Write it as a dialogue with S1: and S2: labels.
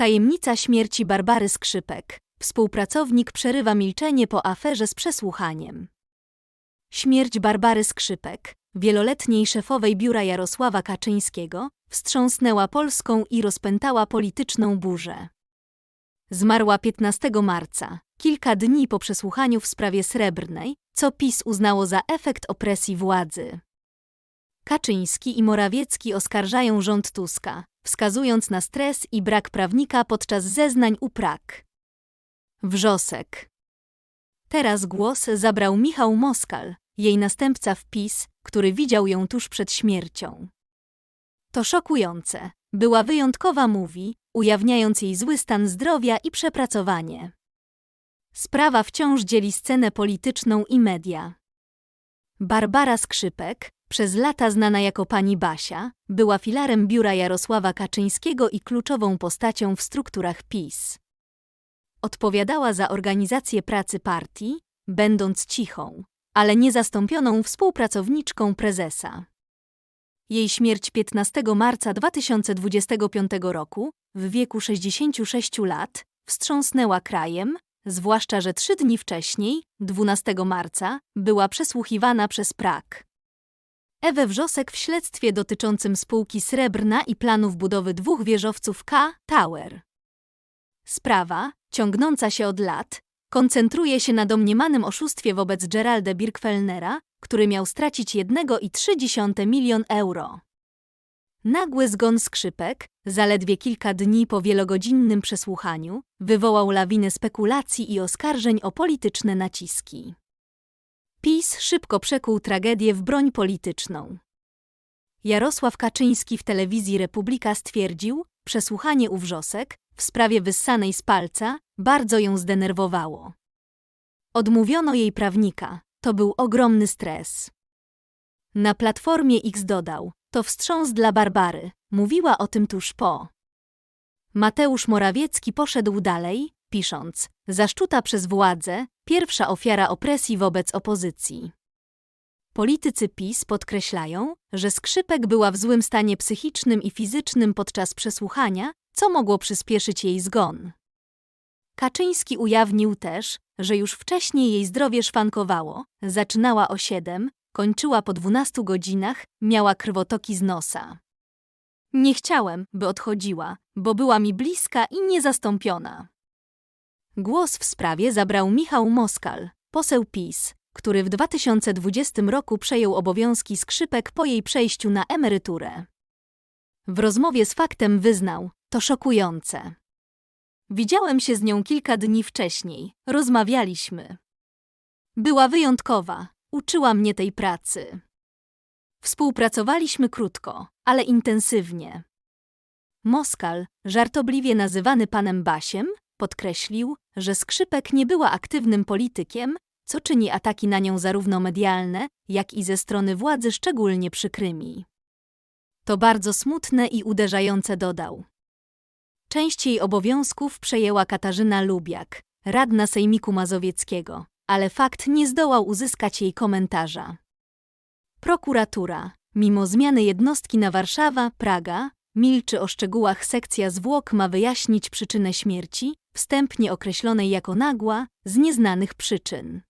S1: Tajemnica śmierci Barbary Skrzypek. Współpracownik przerywa milczenie po aferze z przesłuchaniem. Śmierć Barbary Skrzypek, wieloletniej szefowej biura Jarosława Kaczyńskiego, wstrząsnęła Polską i rozpętała polityczną burzę. Zmarła 15 marca, kilka dni po przesłuchaniu w sprawie srebrnej, co PiS uznało za efekt opresji władzy. Kaczyński i Morawiecki oskarżają rząd Tuska, wskazując na stres i brak prawnika podczas zeznań u Prak. Wrzosek. Teraz głos zabrał Michał Moskal, jej następca w PiS, który widział ją tuż przed śmiercią. To szokujące. Była wyjątkowa, mówi, ujawniając jej zły stan zdrowia i przepracowanie. Sprawa wciąż dzieli scenę polityczną i media. Barbara Skrzypek, przez lata znana jako pani Basia, była filarem biura Jarosława Kaczyńskiego i kluczową postacią w strukturach PiS. Odpowiadała za organizację pracy partii, będąc cichą, ale niezastąpioną współpracowniczką prezesa. Jej śmierć 15 marca 2025 roku, w wieku 66 lat, wstrząsnęła krajem, zwłaszcza że trzy dni wcześniej, 12 marca, była przesłuchiwana przez Prak. Ewę Wrzosek w śledztwie dotyczącym spółki Srebrna i planów budowy dwóch wieżowców K Tower. Sprawa, ciągnąca się od lat, koncentruje się na domniemanym oszustwie wobec Geralda Birkfellnera, który miał stracić 1,3 milion euro. Nagły zgon skrzypek, zaledwie kilka dni po wielogodzinnym przesłuchaniu, wywołał lawinę spekulacji i oskarżeń o polityczne naciski. PiS szybko przekuł tragedię w broń polityczną. Jarosław Kaczyński w telewizji Republika stwierdził, przesłuchanie u wrzosek w sprawie wyssanej z palca bardzo ją zdenerwowało. Odmówiono jej prawnika, to był ogromny stres. Na platformie X dodał, to wstrząs dla Barbary, mówiła o tym tuż po. Mateusz Morawiecki poszedł dalej, pisząc, zaszczuta przez władzę, pierwsza ofiara opresji wobec opozycji. Politycy PiS podkreślają, że skrzypek była w złym stanie psychicznym i fizycznym podczas przesłuchania, co mogło przyspieszyć jej zgon. Kaczyński ujawnił też, że już wcześniej jej zdrowie szwankowało, zaczynała o 7, kończyła po 12 godzinach, miała krwotoki z nosa. Nie chciałem, by odchodziła, bo była mi bliska i niezastąpiona. Głos w sprawie zabrał Michał Moskal, poseł PiS, który w 2020 roku przejął obowiązki skrzypek po jej przejściu na emeryturę. W rozmowie z faktem wyznał, to szokujące. Widziałem się z nią kilka dni wcześniej, rozmawialiśmy. Była wyjątkowa, uczyła mnie tej pracy. Współpracowaliśmy krótko, ale intensywnie. Moskal, żartobliwie nazywany panem Basiem, podkreślił, że skrzypek nie była aktywnym politykiem, co czyni ataki na nią zarówno medialne, jak i ze strony władzy szczególnie przykrymi. To bardzo smutne i uderzające dodał. Część jej obowiązków przejęła Katarzyna Lubiak, radna Sejmiku Mazowieckiego, ale fakt nie zdołał uzyskać jej komentarza. Prokuratura, mimo zmiany jednostki na Warszawa, Praga, milczy o szczegółach sekcja zwłok ma wyjaśnić przyczynę śmierci, wstępnie określonej jako nagła, z nieznanych przyczyn.